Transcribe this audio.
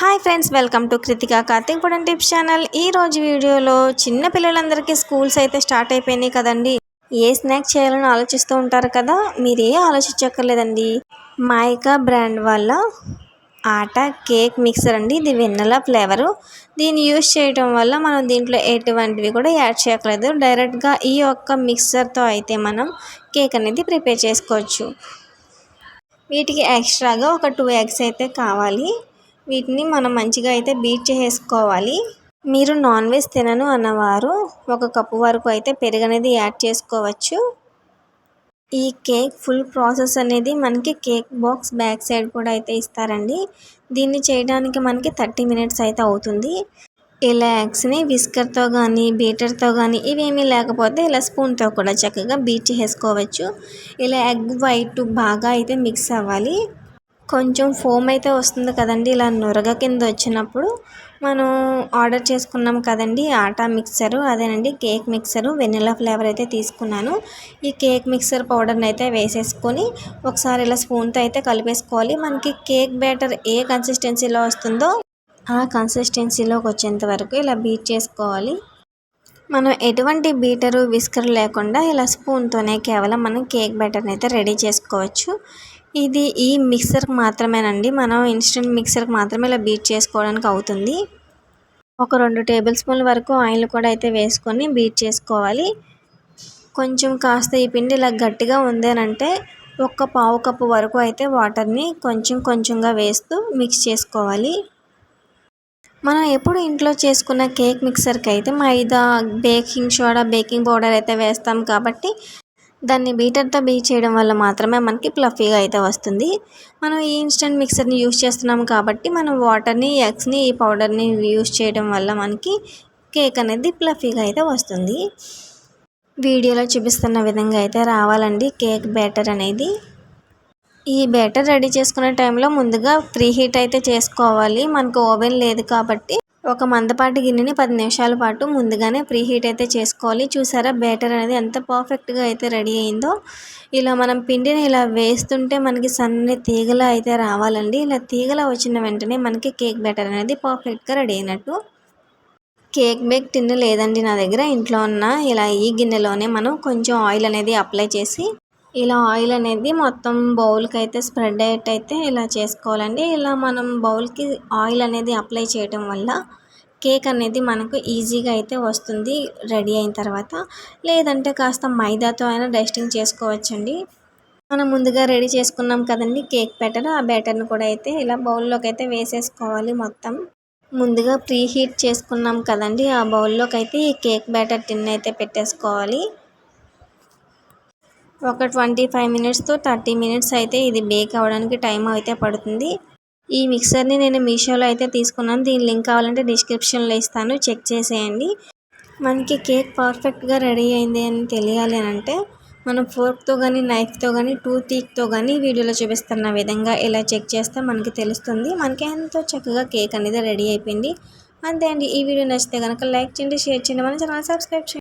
Hi friends welcome to Krithika Karthik పుడన్ tips channel. ఈ రోజు వీడియోలో చిన్న పిల్లలందరికీ స్కూల్స్ అయితే స్టార్ట్ అయిపోయినాయి కదండి. ఏ స్నాక్ చేయాలని ఆలోచిస్తూ ఉంటారు కదా మీరు ఏ ఆలోచించక్కర్లేదండి. మైకా బ్రాండ్ వల్ల ఆటా కేక్ మిక్సర్ అండి. ఇది వెన్నెల ఫ్లేవరు. దీన్ని యూస్ చేయడం వల్ల మనం దీంట్లో ఎటువంటివి కూడా యాడ్ చేయక్కలేదు డైరెక్ట్గా ఈ యొక్క మిక్సర్తో అయితే మనం కేక్ అనేది ప్రిపేర్ చేసుకోవచ్చు. వీటికి ఎక్స్ట్రాగా ఒక టూ ఎగ్స్ అయితే కావాలి. వీటిని మనం మంచిగా అయితే బీట్ చేసుకోవాలి. మీరు నాన్ వెజ్ తినను అన్నవారు ఒక కప్పు వరకు అయితే పెరుగు అనేది యాడ్ చేసుకోవచ్చు. ఈ కేక్ ఫుల్ ప్రాసెస్ అనేది మనకి కేక్ బాక్స్ బ్యాక్ సైడ్ కూడా అయితే ఇస్తారండి. దీన్ని చేయడానికి మనకి థర్టీ మినిట్స్ అయితే అవుతుంది. ఇలా ఎగ్స్ని విస్కర్తో కానీ బీటర్తో కానీ ఇవేమీ లేకపోతే ఇలా స్పూన్తో కూడా చక్కగా బీట్ చేసుకోవచ్చు. ఇలా ఎగ్ వైట్ బాగా అయితే మిక్స్ అవ్వాలి. కొంచెం ఫోమ్ అయితే వస్తుంది కదండి ఇలా నురగ కింద వచ్చినప్పుడు మనం ఆర్డర్ చేసుకున్నాం కదండి ఆటా మిక్సరు అదేనండి కేక్ మిక్సరు వెనిలా ఫ్లేవర్ అయితే తీసుకున్నాను. ఈ కేక్ మిక్సర్ పౌడర్ని అయితే వేసేసుకొని ఒకసారి ఇలా స్పూన్తో అయితే కలిపేసుకోవాలి. మనకి కేక్ బ్యాటర్ ఏ కన్సిస్టెన్సీలో వస్తుందో ఆ కన్సిస్టెన్సీలోకి వచ్చేంత వరకు ఇలా బీట్ చేసుకోవాలి. మనం ఎటువంటి బీటరు విస్కర్ లేకుండా ఇలా స్పూన్తోనే కేవలం మనం కేక్ బ్యాటర్ని అయితే రెడీ చేసుకోవచ్చు. ఇది ఈ మిక్సర్కి మాత్రమేనండి. మనం ఇన్స్టెంట్ మిక్సర్కి మాత్రమే ఇలా బీట్ చేసుకోవడానికి అవుతుంది. ఒక రెండు టేబుల్ స్పూన్ల వరకు ఆయిల్ కూడా అయితే వేసుకొని బీట్ చేసుకోవాలి. కొంచెం కాస్త ఈ పిండి ఇలా గట్టిగా ఉందేనంటే ఒక పావు కప్పు వరకు అయితే వాటర్ని కొంచెం కొంచెంగా వేస్తూ మిక్స్ చేసుకోవాలి. మనం ఎప్పుడు ఇంట్లో చేసుకున్న కేక్ మిక్సర్కి అయితే maida baking soda baking powder అయితే వేస్తాం కాబట్టి దాన్ని బీటర్తో బీట్ చేయడం వల్ల మాత్రమే మనకి ప్లఫీగా అయితే వస్తుంది. మనం ఈ ఇన్స్టెంట్ మిక్సర్ని యూస్ చేస్తున్నాం కాబట్టి మనం వాటర్ని ఎగ్స్ని ఈ పౌడర్ని యూస్ చేయడం వల్ల మనకి కేక్ అనేది ప్లఫీగా అయితే వస్తుంది. వీడియోలో చూపిస్తున్న విధంగా అయితే రావాలండి కేక్ బ్యాటర్ అనేది. ఈ బ్యాటర్ రెడీ చేసుకునే టైంలో ముందుగా ప్రీ హీట్ అయితే చేసుకోవాలి. మనకు ఓవెన్ లేదు కాబట్టి ఒక మందపాటి గిన్నెని పది నిమిషాల పాటు ముందుగానే ప్రీ హీట్ అయితే చేసుకోవాలి. చూసారా బ్యాటర్ అనేది ఎంత పర్ఫెక్ట్గా అయితే రెడీ అయిందో. ఇలా మనం పిండిని ఇలా వేస్తుంటే మనకి సన్నని తీగల అయితే రావాలండి. ఇలా తీగల వచ్చిన వెంటనే మనకి కేక్ బ్యాటర్ అనేది పర్ఫెక్ట్గా రెడీ అయినట్టు. కేక్ బేక్ టిన్ లేదండి నా దగ్గర. ఇంట్లో ఉన్న ఇలా ఈ గిన్నెలోనే మనం కొంచెం ఆయిల్ అనేది అప్లై చేసి ఇలా ఆయిల్ అనేది మొత్తం బౌల్కి అయితే స్ప్రెడ్ అయ్యేటైతే ఇలా చేసుకోవాలండి. ఇలా మనం బౌల్కి ఆయిల్ అనేది అప్లై చేయటం వల్ల కేక్ అనేది మనకు ఈజీగా అయితే వస్తుంది రెడీ అయిన తర్వాత. లేదంటే కాస్త మైదాతో అయినా డస్టింగ్ చేసుకోవచ్చండి. మనం ముందుగా రెడీ చేసుకున్నాం కదండి కేక్ బ్యాటర్ ఆ బ్యాటర్ని కూడా అయితే ఇలా బౌల్లోకి అయితే వేసేసుకోవాలి మొత్తం. ముందుగా ప్రీ హీట్ చేసుకున్నాం కదండి ఆ బౌల్లోకి అయితే ఈ కేక్ బ్యాటర్ టిన్ అయితే పెట్టేసుకోవాలి. ఒక twenty five minutes thirty minutes అయితే ఇది బేక్ అవ్వడానికి టైం అయితే పడుతుంది. ఈ మిక్సర్ని నేను మీషోలో అయితే తీసుకున్నాను. దీని లింక్ కావాలంటే డిస్క్రిప్షన్లో ఇస్తాను. చెక్ చేసేయండి. మనకి కేక్ పర్ఫెక్ట్గా రెడీ అయింది అని తెలియాలి అని అంటే మనం ఫోర్క్తో కానీ నైఫ్తో కానీ టూ తీక్తో కానీ వీడియోలో చూపిస్తున్న విధంగా ఇలా చెక్ చేస్తే మనకి తెలుస్తుంది. మనకి ఎంతో చక్కగా కేక్ అనేది రెడీ అయిపోయింది. అంతే అండి. ఈ వీడియో నచ్చితే కనుక లైక్ చేయండి షేర్ చేయండి. మన ఛానల్ సబ్స్క్రైబ్ చేయండి.